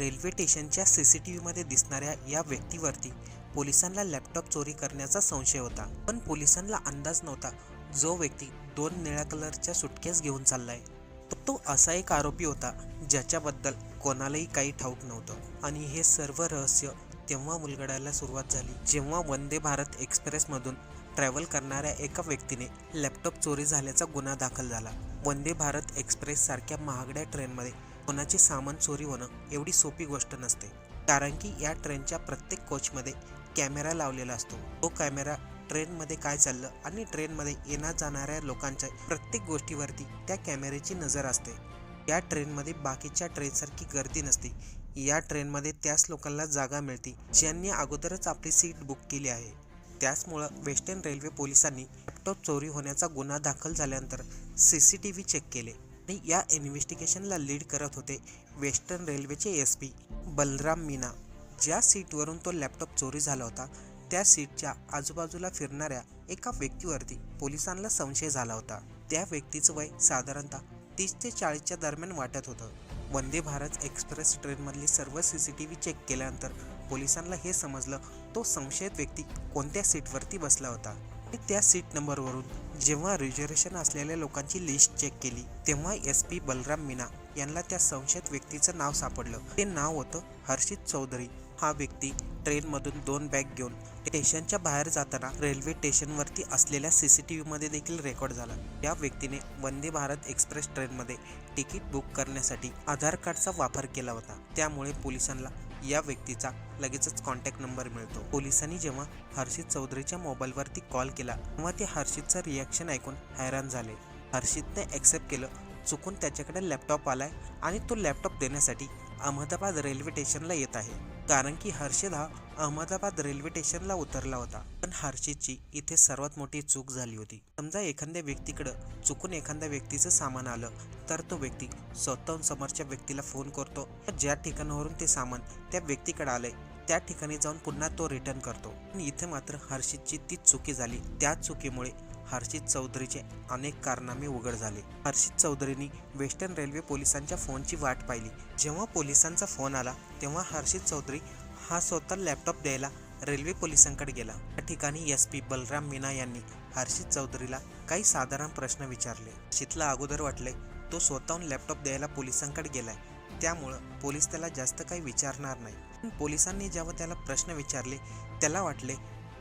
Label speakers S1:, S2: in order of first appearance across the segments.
S1: Railway स्टेशनच्या C C T व्हीमध्ये दिसणाऱ्या या व्यक्तीवरती पोलिसांना लॅपटॉप चोरी करण्याचा संशय होता. पण पोलिसांना अंदाज नव्हता जो व्यक्ती दोन निळ्या कलरच्या सुटकेस घेऊन चाललाय. आहे तो असा एक आरोपी होता ज्याच्याबद्दल कोणालाही काही ठाऊक नव्हतं. आणि हे सर्व रहस्य तेव्हा उलगडायला सुरुवात झाली. जेव्हा वंदे भारत एक्सप्रेसमधून ट्रॅव्हल करणाऱ्या एका व्यक्तीने लॅपटॉप चोरी झाल्याचा गुन्हा दाखल झाला. वंदे भारत एक्सप्रेस सारख्या महागड्या ट्रेनमध्ये कोणाचे सामान चोरी होणं एवढी सोपी गोष्ट नसते. कारण की या ट्रेनच्या प्रत्येक कोचमध्ये कॅमेरा लावलेला असतो. तो कॅमेरा ट्रेनमध्ये काय चाललं आणि ट्रेनमध्ये येणार जाणाऱ्या लोकांच्या प्रत्येक गोष्टीवरती त्या कॅमेऱ्याची नजर असते. या ट्रेनमध्ये बाकीच्या ट्रेनसारखी गर्दी नसते. या ट्रेनमध्ये त्याच लोकांना जागा मिळते. ज्यांनी अगोदरच आपली सीट बुक केली आहे. त्याचमुळं वेस्टर्न रेल्वे पोलिसांनी लॅपटॉप चोरी होण्याचा गुन्हा दाखल झाल्यानंतर C C T V check केले. आणि या इन्व्हेस्टिगेशनला लीड करत होते वेस्टर्न रेल्वेचे एस पी बलराम मीना. ज्या सीटवरून तो लॅपटॉप चोरी झाला होता त्या सीटच्या आजूबाजूला फिरणाऱ्या एका व्यक्तीवरती पोलिसांना संशय झाला होता. त्या व्यक्तीचं वय साधारणतः तीस ते चाळीसच्या दरम्यान वाटत होतं. वंदे भारत एक्सप्रेस ट्रेनमधली सर्व C C T V check केल्यानंतर पोलिसांना हे समजलं तो संशयित व्यक्ती कोणत्या सीटवरती बसला होता? आणि त्या सीट नंबरवरून जेव्हा रिझर्वेशन असलेल्या लोकांची लिस्ट चेक केली तेव्हा एस पी बलराम मीना यांना त्या संशयित व्यक्तीचं नाव सापडलं. ते नाव होतं हर्षित चौधरी. हा व्यक्ती ट्रेनमधून दोन बॅग घेऊन स्टेशनच्या बाहेर जाताना रेल्वे स्टेशनवरती असलेल्या सी सी टी व्हीमध्ये देखील रेकॉर्ड झाला. या व्यक्तीने वंदे भारत एक्सप्रेस ट्रेनमध्ये तिकीट बुक करण्यासाठी आधार कार्डचा वापर केला होता. त्यामुळे पोलिसांना या व्यक्तीचा लगेचच कॉन्टॅक्ट नंबर मिळतो. पोलिसांनी जेव्हा हर्षित चौधरीच्या मोबाईलवरती कॉल केला तेव्हा ते हर्षितचं रिॲक्शन ऐकून हैराण झाले. हर्षितने ॲक्सेप्ट केलं चुकून त्याच्याकडे लॅपटॉप आलाय आणि तो लॅपटॉप देण्यासाठी अहमदाबाद रेल्वे स्टेशनला येत आहे. कारण की हर्षद हा अहमदाबाद रेल्वे स्टेशनला उतरला होता. पण हर्षदची इथे सर्वात मोठी चूक झाली होती. समजा एखाद्या व्यक्तीकडं चुकून एखाद्या व्यक्तीचं सामान आलं तर तो व्यक्ती स्वतःहून समोरच्या व्यक्तीला फोन करतो. ज्या ठिकाणावरून ते सामान त्या व्यक्तीकडे आलंय त्या ठिकाणी जाऊन पुन्हा तो रिटर्न करतो. इथे मात्र हर्षदची ती चुकी झाली. त्या चुकीमुळे हर्षित चौधरीचे अनेक कारनामे उघड झाले. हर्षित चौधरींनी वेस्टर्न रेल्वे पोलिसांच्या फोनची वाट पाहिली. जेव्हा पोलिसांचा फोन आला तेव्हा हर्षित चौधरी हा स्वतः लॅपटॉप द्यायला रेल्वे पोलिसांकडे गेला. त्या ठिकाणी एस पी बलराम मीना यांनी हर्षित चौधरीला काही साधारण प्रश्न विचारले. हर्षितला अगोदर वाटले तो स्वतःहून लॅपटॉप द्यायला पोलिसांकडे गेलाय. त्यामुळं पोलीस त्याला जास्त काही विचारणार नाही. पण पोलिसांनी जेव्हा त्याला प्रश्न विचारले त्याला वाटले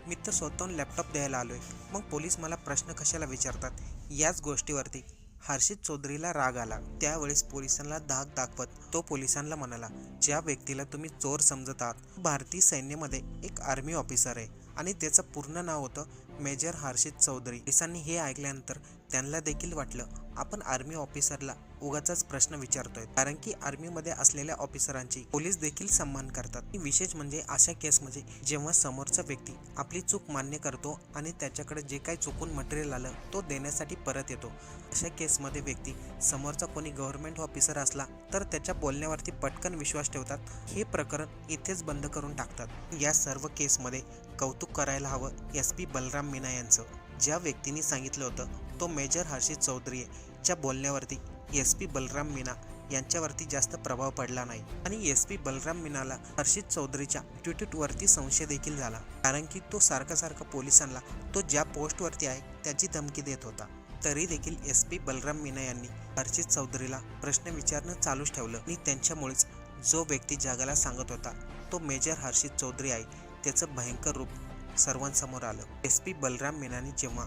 S1: मी तर स्वतःहून लॅपटॉप द्यायला आलो आहे मग पोलीस मला प्रश्न कशाला विचारतात? याच गोष्टीवरती. हर्षित चौधरीला राग आला. त्यावेळेस पोलिसांना धाक दाखवत तो पोलिसांना म्हणाला ज्या व्यक्तीला तुम्ही चोर समजत आहात भारतीय सैन्यामध्ये एक आर्मी ऑफिसर आहे आणि त्याचं पूर्ण नाव होतं मेजर हर्षित चौधरी. पोलिसांनी हे ऐकल्यानंतर त्यांना देखील वाटलं आपण आर्मी ऑफिसरला उगाचाच प्रश्न विचारतोय. कारण की आर्मीमध्ये असलेल्या ऑफिसरांची पोलीस देखील सन्मान करतात. विशेष म्हणजे अशा केसमध्ये जेव्हा समोरचा व्यक्ती आपली चूक मान्य करतो आणि त्याच्याकडे जे काही चुकून मटेरियल आलं तो देण्यासाठी परत येतो. अशा केसमध्ये व्यक्ती समोरचा कोणी गव्हर्नमेंट ऑफिसर असला तर त्याच्या बोलण्यावरती पटकन विश्वास ठेवतात. हे प्रकरण इथेच बंद करून टाकतात. या सर्व केसमध्ये कौतुक करायला हवं एस पी बलराम मीना यांचं. ज्या व्यक्तीने सांगितलं होतं तो मेजर हर्षित चौधरी च्या बोलण्यावरती एस पी बलराम मीना यांच्यावरती जास्त प्रभाव पडला नाही. आणि एस पी बलराम मीनाला हर्षित चौधरीच्या ट्विटवरती संशय देखील झाला कारण की तो सारखा सारखा पोलिसांना तो ज्या पोस्टवरती आहे त्याची धमकी देत होता. तरी देखील एस पी बलराम मीना यांनी हर्षित चौधरीला प्रश्न विचारणं चालूच ठेवलं. आणि त्यांच्यामुळेच जो व्यक्ती जगाला सांगत होता तो मेजर हर्षित चौधरी आहे त्याचं भयंकर रूप सर्वांसमोर आलं. एस पी बलराम मीनाने जेव्हा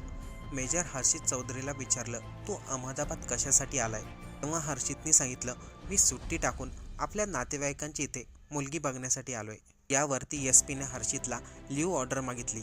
S1: मेजर हर्षित चौधरीला विचारलं तू अहमदाबाद कशासाठी आलाय? तेव्हा हर्षितने सांगितलं मी सुट्टी टाकून आपल्या नातेवाईकांची इथे मुलगी बघण्यासाठी आलोय. यावरती एस पीने हर्षितला लिव्ह ऑर्डर मागितली.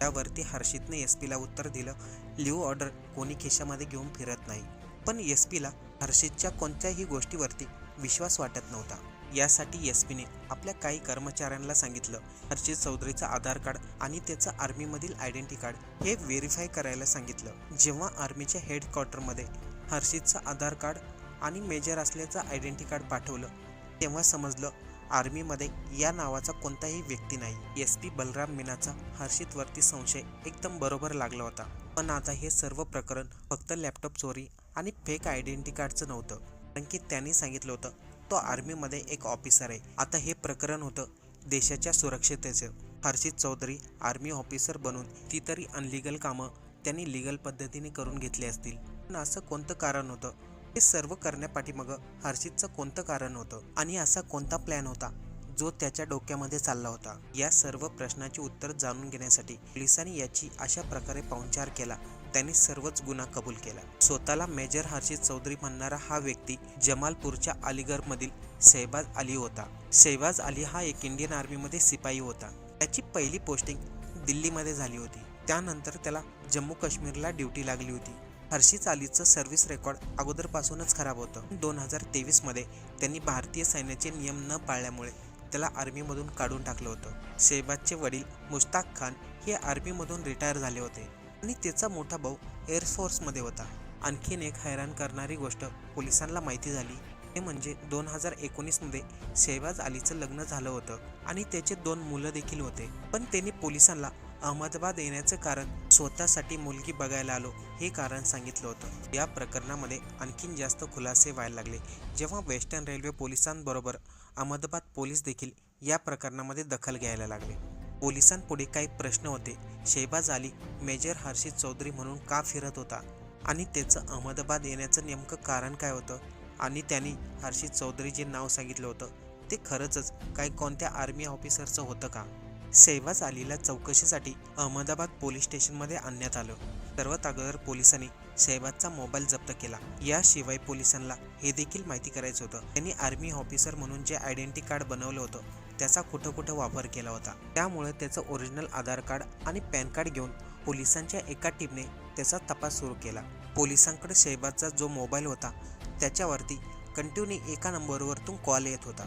S1: त्यावरती हर्षितने एस पीला उत्तर दिलं लिव्ह ऑर्डर कोणी खिशामध्ये घेऊन फिरत नाही. पण एस पीला हर्षितच्या कोणत्याही गोष्टीवरती विश्वास वाटत नव्हता. यासाठी एस पीने आपल्या काही कर्मचाऱ्यांना सांगितलं. हर्षित चौधरीचं आधार कार्ड आणि त्याचं आर्मीमधील आयडेंटी कार्ड हे व्हेरीफाय करायला सांगितलं. जेव्हा आर्मीच्या हेडक्वार्टरमध्ये हर्षितचं आधार कार्ड आणि मेजर असल्याचं आयडेंटी कार्ड पाठवलं तेव्हा समजलं आर्मीमध्ये या नावाचा कोणताही व्यक्ती नाही. एस पी बलराम मीनाचा हर्षितवरती संशय एकदम बरोबर लागला होता. पण आता हे सर्व प्रकरण फक्त लॅपटॉप चोरी आणि फेक आयडेंटी कार्डचं नव्हतं. कारण की त्यांनी सांगितलं होतं तो आर्मीमध्ये एक ऑफिसर आहे. आता हे प्रकरण होतं देशाच्या सुरक्षतेचं हर्षित चौधरी आर्मी ऑफिसर बनून ती तरी अनलिगल कामं त्यांनी लिगल पद्धतीने करून घेतली असतील. पण असं कोणतं कारण होतं? हे सर्व करण्यापाठीमागं हर्षितचं कोणतं कारण होतं? आणि असा कोणता प्लॅन होता जो त्याच्या डोक्यामध्ये चालला होता? या सर्व प्रश्नाचे उत्तर जाणून घेण्यासाठी पोलिसांनी याची अशा प्रकारे पाहुणचार केला. त्यांनी सर्वच गुन्हा कबूल केला. स्वतःला मेजर हर्षित चौधरी म्हणणारा हा व्यक्ती जमालपूरच्या अलीगडमधील शहबाज अली होता. शहबाज अली हा एक इंडियन आर्मीमध्ये सिपाही होता. त्याची पहिली पोस्टिंग दिल्लीमध्ये झाली होती. त्यानंतर त्याला जम्मू काश्मीरला ड्युटी लागली होती. हर्षित अलीचं सर्व्हिस रेकॉर्ड अगोदरपासूनच खराब होतं. दोन हजार तेवीसमध्ये त्यांनी भारतीय सैन्याचे नियम न पाळल्यामुळे त्याला आर्मीमधून काढून टाकलं होतं. शहबाजचे वडील मुश्ताक खान हे आर्मीमधून रिटायर झाले होते. आणि त्याचा मोठा भाऊ एअरफोर्समध्ये होता. आणखीन एक हैराण करणारी गोष्ट पोलिसांना माहिती झाली. ते म्हणजे दोन हजार एकोणीसमध्ये शेहबाज अलीचं लग्न झालं होतं आणि त्याचे दोन मुलं देखील होते. पण त्यांनी पोलिसांना अहमदाबाद येण्याचं कारण स्वतःसाठी मुलगी बघायला आलो हे कारण सांगितलं होतं. या प्रकरणामध्ये आणखीन जास्त खुलासे व्हायला लागले. जेव्हा वेस्टर्न रेल्वे पोलिसांबरोबर अहमदाबाद पोलीस देखील या प्रकरणामध्ये दखल घ्यायला लागले. पोलिसांपुढे काही प्रश्न होते. शेबाज अली मेजर हर्षित चौधरी म्हणून का फिरत होता? आणि त्याचं अहमदाबाद येण्याचं नेमकं कारण काय होतं? आणि त्यांनी हर्षित चौधरी जे नाव सांगितलं होतं ते खरंच काही कोणत्या आर्मी ऑफिसरचं होतं का? शहबाज अलीला चौकशीसाठी अहमदाबाद पोलीस स्टेशनमध्ये आणण्यात आलं. सर्वात अगोदर पोलिसांनी शहबाजचा मोबाईल जप्त केला. याशिवाय पोलिसांना हे देखील माहिती करायचं होतं. त्यांनी आर्मी ऑफिसर म्हणून जे आयडेंटी कार्ड बनवलं होतं त्याचा कुठं कुठं वापर केला होता. त्यामुळे त्याचं ओरिजिनल आधार कार्ड आणि पॅन कार्ड घेऊन पोलिसांच्या एका टीमने त्याचा तपास सुरू केला. पोलिसांकडे शहबाजचा जो मोबाईल होता त्याच्यावरती कंटिन्यू एका नंबरवरतून कॉल येत होता.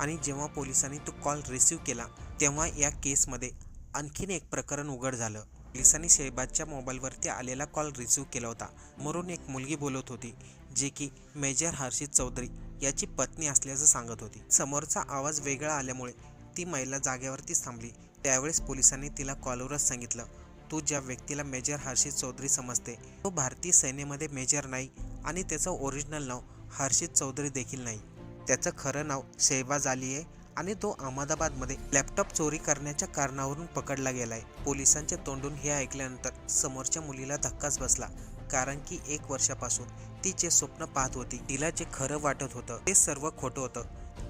S1: आणि जेव्हा पोलिसांनी तो कॉल रिसीव केला तेव्हा या केसमध्ये आणखीन एक प्रकरण उघड झालं. पोलिसांनी शहबाजच्या मोबाईलवरती आलेला कॉल रिसीव केला होता. मरून एक मुलगी बोलत होती जे की मेजर हर्षित चौधरी याची पत्नी असल्याचं सांगत होती. समोरचा आवाज वेगळा आल्यामुळे ती महिला जागेवरतीच थांबली. त्यावेळेस पोलिसांनी तिला कॉलवरच सांगितलं. तू ज्या व्यक्तीला मेजर हर्षित चौधरी समजते तो भारतीय सैन्यामध्ये मेजर नाही आणि त्याचं ओरिजिनल नाव हर्षित चौधरी देखील नाही. त्याचं खरं नाव शहबाज अली आहे आणि तो अहमदाबादमध्ये लॅपटॉप चोरी करण्याच्या कारणावरून पकडला गेलाय. पोलिसांच्या तोंडून हे ऐकल्यानंतर समोरच्या मुलीला धक्काच बसला कारण की एक वर्षापासून ती जे स्वप्न पाहत होती. तिला जे खरं वाटत होतं. ते सर्व खोटं होतं.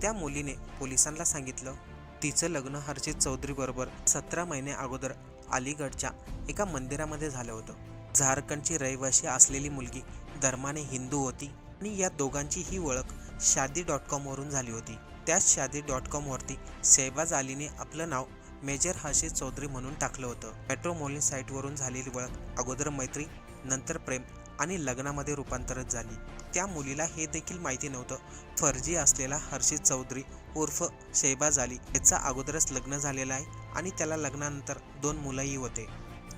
S1: त्या मुलीने पोलिसांना सांगितलं तिचं लग्न हर्षित चौधरी बरोबर सतरा महिने अगोदर अलीगडच्या एका मंदिरामध्ये झालं होतं. झारखंडची रहिवाशी असलेली मुलगी धर्माने हिंदू होती आणि या दोघांची ही ओळख शादी डॉट कॉमवरून झाली होती. त्याच शादी डॉट कॉमवरती शहबाज अलीने आपलं नाव मेजर हर्षित चौधरी म्हणून टाकलं होतं. पेट्रोमोलिन साईटवरून झालेली ओळख अगोदर मैत्री नंतर प्रेम आणि लग्नामध्ये रूपांतरित झाली. त्या मुलीला हे देखील माहिती नव्हतं. फर्जी असलेला हर्षित चौधरी उर्फ शहबाज अली याचा अगोदरच लग्न झालेलं आहे आणि त्याला लग्नानंतर दोन मुलंही होते.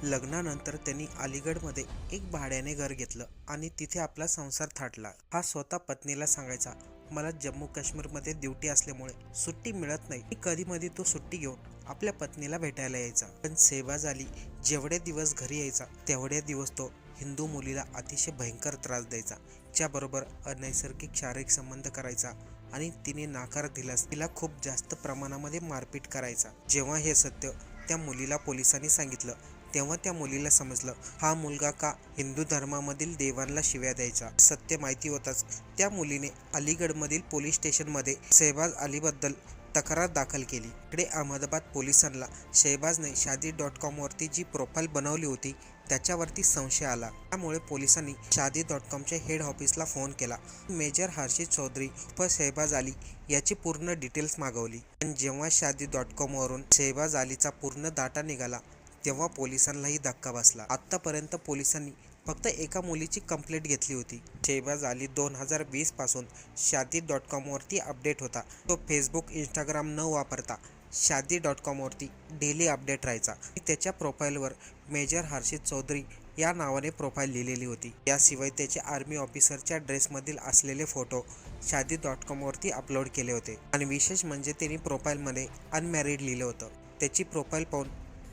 S1: लग्नानंतर त्यांनी अलीगडमध्ये एक भाड्याने घर घेतलं आणि तिथे आपला संसार थाटला. हा स्वतः पत्नीला सांगायचा मला जम्मू काश्मीरमध्ये ड्युटी असल्यामुळे सुट्टी मिळत नाही. मी कधी मध्ये तो सुट्टी घेऊन आपल्या पत्नीला भेटायला यायचा. पण सेवा झाली जेवढे दिवस घरी यायचा तेवढे दिवस तो हिंदू मुलीला अतिशय भयंकर त्रास द्यायचा. ज्याबरोबर अनैसर्गिक शारीरिक संबंध करायचा आणि तिने नाकार दिल्यास तिला खूप जास्त प्रमाणामध्ये मारपीट करायचा. जेव्हा हे सत्य त्या मुलीला पोलिसांनी सांगितलं तेव्हा त्या मुलीला समजलं हा मुलगा का हिंदू धर्मामधील देवांना शिव्या द्यायचा? सत्य माहिती होताच त्या मुलीने अलीगडमधील पोलीस स्टेशनमध्ये शहबाज अलीबद्दल तक्रार दाखल केली. इकडे अहमदाबाद पोलिसांना शहबाजने शादी डॉट कॉमवरती जी प्रोफाईल बनवली होती त्याच्यावरती संशय आला. त्यामुळे पोलिसांनी शादी डॉट कॉमच्या हेड ऑफिसला फोन केला. मेजर हर्षित चौधरी व शहबाज अली याची पूर्ण डिटेल्स मागवली. पण जेव्हा शादी डॉट कॉमवरून शहबाज अलीचा पूर्ण डाटा निघाला तेव्हा पोलिसांनाही धक्का बसला. आत्तापर्यंत पोलिसांनी फक्त एका मुलीची कंप्लेंट घेतली होती. शहबाज अली दोन हजार वीसपासून शादी डॉट कॉमवरती अपडेट होता. तो फेसबुक इंस्टाग्राम न वापरता शादी डॉट कॉमवरती डेली अपडेट राहायचा. त्याच्या प्रोफाईलवर मेजर हर्षित चौधरी या नावाने प्रोफाईल लिहिलेली होती. याशिवाय त्याचे आर्मी ऑफिसरच्या ड्रेसमधील असलेले फोटो शादी डॉट कॉमवरती अपलोड केले होते. आणि विशेष म्हणजे त्यांनी प्रोफाईलमध्ये अनमॅरिड लिहिलं होतं. त्याची प्रोफाईल पाहून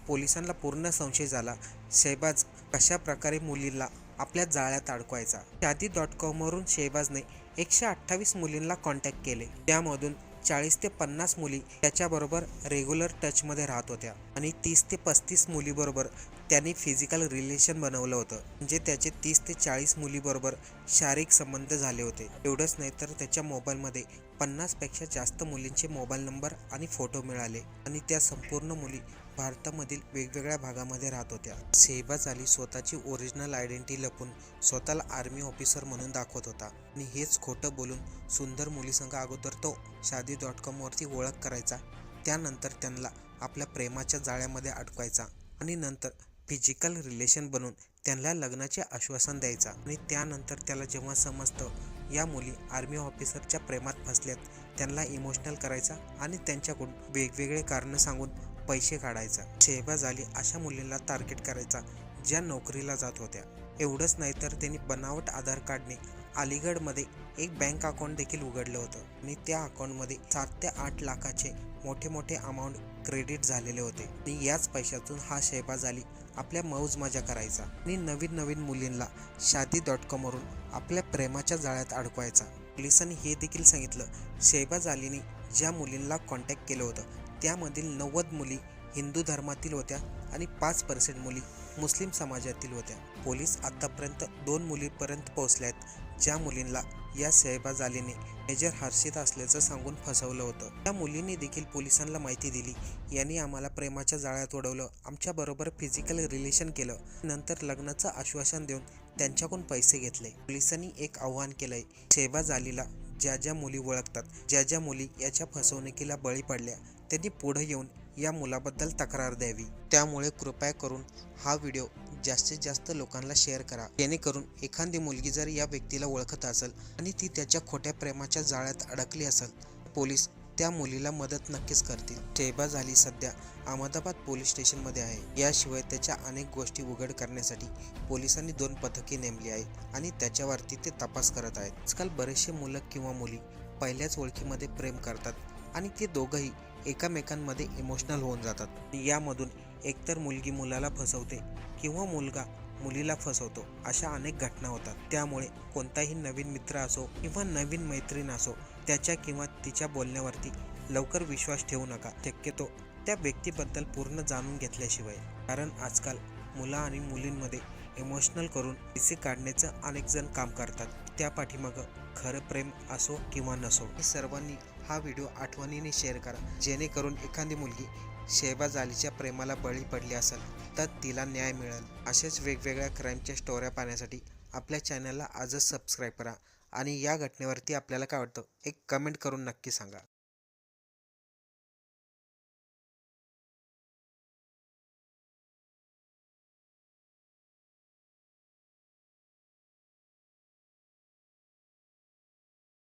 S1: पोलिसांना पूर्ण संशय झाला. शहबाज कशा प्रकारे मुलींना आपल्या जाळ्यात अडकवायचा? शादी डॉट कॉमवरून शहबाजने एकशे अठ्ठावीस मुलींना कॉन्टॅक्ट केले. त्यामधून चाळीस ते पन्नास मुली त्याच्याबरोबर रेग्युलर टचमध्ये राहत होत्या. आणि तीस ते पस्तीस मुलीबरोबर त्यांनी फिजिकल रिलेशन बनवलं होतं. म्हणजे त्याचे तीस ते चाळीस मुलीबरोबर शारीरिक संबंध झाले होते. एवढंच नाही तर त्याच्या मोबाईलमध्ये पन्नासपेक्षा जास्त मुलींचे मोबाईल नंबर आणि फोटो मिळाले. आणि त्या संपूर्ण मुली भारतामधील वेगवेगळ्या भागामध्ये राहत होत्या. सेहबाज अली स्वतःची ओरिजिनल आयडेंटिटी लपून स्वतःला आर्मी ऑफिसर म्हणून दाखवत होता. आणि हेच खोटं बोलून सुंदर मुलीसंग अगोदर तो शादी डॉट कॉमवरती ओळख करायचा. त्यानंतर त्यांना आपल्या प्रेमाच्या जाळ्यामध्ये अडकवायचा. आणि नंतर फिजिकल रिलेशन बनवून त्यांना लग्नाचे आश्वासन द्यायचा. आणि त्यानंतर त्याला जेव्हा समजतं या मुली आर्मी ऑफिसरच्या प्रेमात फसल्यात त्यांना इमोशनल करायचा आणि त्यांच्याकडून वेगवेगळे कारणं सांगून पैसे काढायचा. शेहबाज अली अशा मुलींना टार्गेट करायचा ज्या नोकरीला जात होत्या. एवढंच नाही तर त्यांनी बनावट आधार कार्डने अलीगडमध्ये एक बँक अकाउंट देखील उघडलं होतं. आणि त्या अकाउंटमध्ये सात ते आठ लाखाचे मोठे मोठे अमाऊंट क्रेडिट झालेले होते. आणि याच पैशातून हा शहबाज अली आपल्या मौज मजा करायचा. आणि नवीन नवीन मुलींना शादी डॉट कॉमवरून आपल्या प्रेमाच्या जाळ्यात अडकवायचा. पोलिसांनी हे देखील सांगितलं. शहबाज अलीने ज्या मुलींना कॉन्टॅक्ट केलं होतं त्यामधील नव्वद मुली हिंदू धर्मातील होत्या आणि पाच पर्सेंट मुली मुस्लिम समाजातील होत्या. पोलीस आतापर्यंत दोन मुलीपर्यंत पोहोचल्या आहेत ज्या मुलींना या शहबाज अलीने मेजर हर्षित असल्याचं सांगून फसवलं होतं. त्या मुलींनी देखील पोलिसांना माहिती दिली. यांनी आम्हाला प्रेमाच्या जाळ्यात उडवलं आमच्याबरोबर फिजिकल रिलेशन केलं. नंतर लग्नाचं आश्वासन देऊन त्यांच्याकडून पैसे घेतले. पोलिसांनी एक आव्हान केलंय शहबाज अलीला ज्या ज्या मुली ओळखतात ज्या ज्या मुली याच्या फसवणुकीला बळी पडल्या त्यांनी पुढे येऊन या मुलाबद्दल तक्रार द्यावी. त्यामुळे कृपया करून हा व्हिडिओ जास्तीत जास्त लोकांना शेअर करा. जेणेकरून एखादी मुलगी जर या व्यक्तीला ओळखत असेल आणि ती त्याच्या खोट्या प्रेमाच्या जाळ्यात अडकली असेल पोलीस त्या मुलीला मदत नक्कीच करतील. शहबाज अली सध्या अहमदाबाद पोलीस स्टेशनमध्ये आहे. याशिवाय त्याच्या अनेक गोष्टी उघड करण्यासाठी पोलिसांनी दोन पथके नेमली आहेत आणि त्याच्यावरती ते तपास करत आहेत. आजकाल बरेचसे मुलं किंवा मुली पहिल्याच ओळखीमध्ये प्रेम करतात आणि ते दोघंही एकामेकांमध्ये इमोशनल होऊन जातात. यामधून एकतर मुलगी मुलाला फसवते किंवा मुलगा मुलीला फसवतो अशा अनेक घटना होतात. त्यामुळे कोणताही नवीन मित्र असो किंवा नवीन मैत्रीण असो त्याच्या किंवा तिच्या बोलण्यावरती लवकर विश्वास ठेवू नका. शक्यतो त्या व्यक्तीबद्दल पूर्ण जाणून घेतल्याशिवाय. कारण आजकाल मुलं आणि मुलींमध्ये इमोशनल करून पैसे काढण्याचं अनेक जण काम करतात. त्या पाठीमागं खरं प्रेम असो किंवा नसो हे सर्वांनी हा व्हिडिओ आठवणीने शेअर करा. जेणेकरून एखादी मुलगी शेहबाज अलीच्या प्रेमाला बळी पडली असेल तर तिला न्याय मिळेल. अशाच वेगवेगळ्या क्राईमच्या स्टोऱ्या पाहण्यासाठी आपल्या चॅनलला आजच सबस्क्राईब करा. आणि या घटनेवरती आपल्याला काय वाटतं एक कमेंट करून नक्की सांगा.